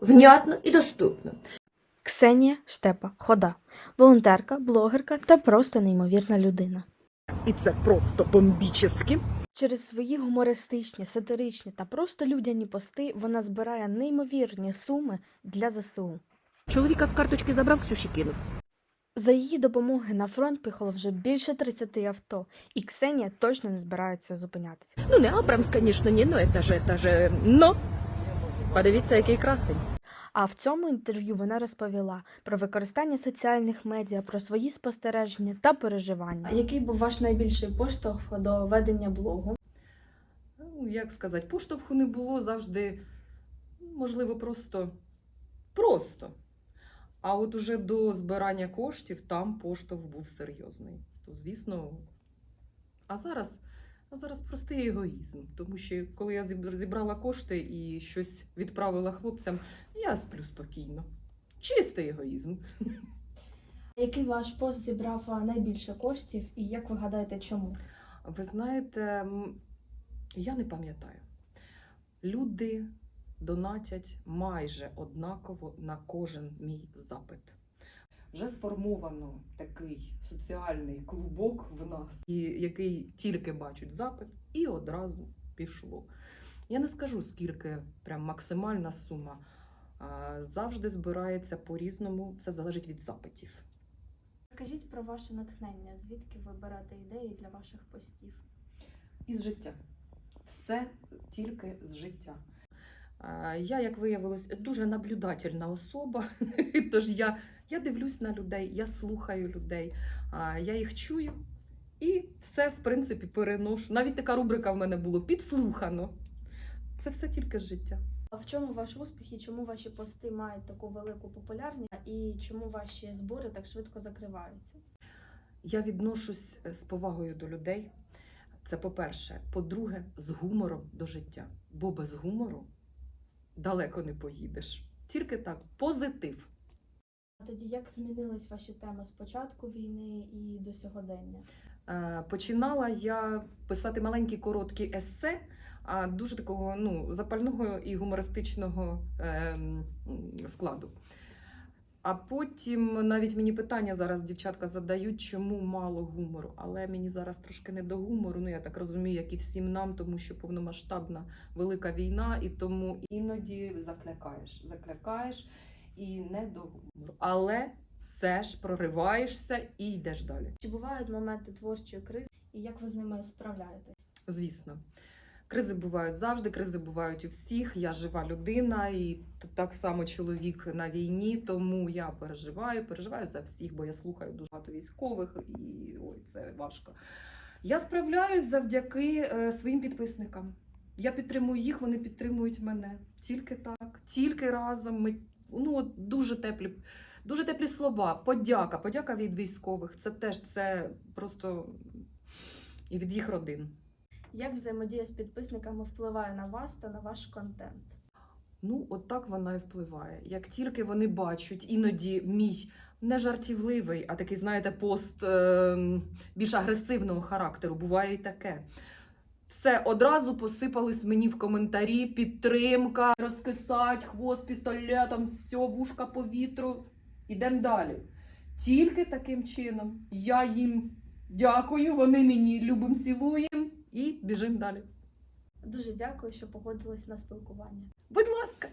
внятно і доступно. Ксенія Штепа Хода, волонтерка, блогерка та просто неймовірна людина. І це просто бомбічески. Через свої гумористичні, сатиричні та просто людяні пости вона збирає неймовірні суми для ЗСУ. Чоловіка з карточки забрав, Ксюші кинув. За її допомоги на фронт піхало вже більше 30 авто, і Ксенія точно не збирається зупинятися. Ну, не Абрамс, звісно, ні, ну це же, це же, но. Подивіться, який красень. А в цьому інтерв'ю вона розповіла про використання соціальних медіа, про свої спостереження та переживання. Який був ваш найбільший поштовх до ведення блогу? Ну, як сказати, поштовху не було завжди, можливо, просто. Просто. А от уже до збирання коштів там поштовх був серйозний. То, звісно, а зараз, а зараз простий егоїзм. Тому що коли я зібрала кошти і щось відправила хлопцям, я сплю спокійно. Чистий егоїзм. Який ваш пост зібрав найбільше коштів, і як ви гадаєте, чому? Ви знаєте, я не пам'ятаю. Люди донатять майже однаково на кожен мій запит. Вже сформовано такий соціальний клубок в нас, і який тільки бачить запит, і одразу пішло. Я не скажу, скільки прям максимальна сума. А, Завжди збирається по-різному, все залежить від запитів. Скажіть про ваше натхнення, звідки ви берете ідеї для ваших постів? із життя. Все тільки з життя. Я, як виявилось, дуже наблюдательна особа. Тож я, я дивлюсь на людей, я слухаю людей, я їх чую і все, в принципі, переношу. Навіть така рубрика в мене було підслухано. Це все тільки з життя. А в чому ваш успіх і чому ваші пости мають таку велику популярність, і чому ваші збори так швидко закриваються? Я відношусь е, з повагою до людей. Це по-перше. По-друге, з гумором до життя. Бо без гумору далеко не поїдеш. Тільки так, позитив. А тоді як змінились ваші теми з початку війни і до сьогодення? Е, Починала я писати маленькі короткі есе, а дуже такого ну, запального і гумористичного ем, складу. А потім навіть мені питання зараз дівчатка задають, чому мало гумору. Але мені зараз трошки не до гумору. Ну я так розумію, як і всім нам, тому що повномасштабна велика війна, і тому іноді заклякаєш, заклякаєш і не до гумору. Але все ж прориваєшся і йдеш далі. Чи бувають моменти творчої кризи, і як ви з ними справляєтесь? Звісно. Кризи бувають завжди, кризи бувають у всіх. Я жива людина, і так само чоловік на війні, тому я переживаю, переживаю за всіх, бо я слухаю дуже багато військових, і ой, це важко. Я справляюсь завдяки е, своїм підписникам. Я підтримую їх, вони підтримують мене. Тільки так, тільки разом. Ми ну, от дуже теплі, дуже теплі слова. Подяка, подяка від військових. Це теж це просто і від їх родин. Як взаємодія з підписниками впливає на вас та на ваш контент? Ну, от так вона і впливає. Як тільки вони бачать іноді мій не жартівливий, а такий, знаєте, пост е, більш агресивного характеру, буває і таке. Все одразу посипались мені в коментарі, підтримка, розкисать, хвост пістолетом, все, вушка по вітру. Ідемо далі. Тільки таким чином я їм дякую, вони мені любим цілуємо і біжимо далі. Дуже дякую, що погодились на спілкування. Будь ласка.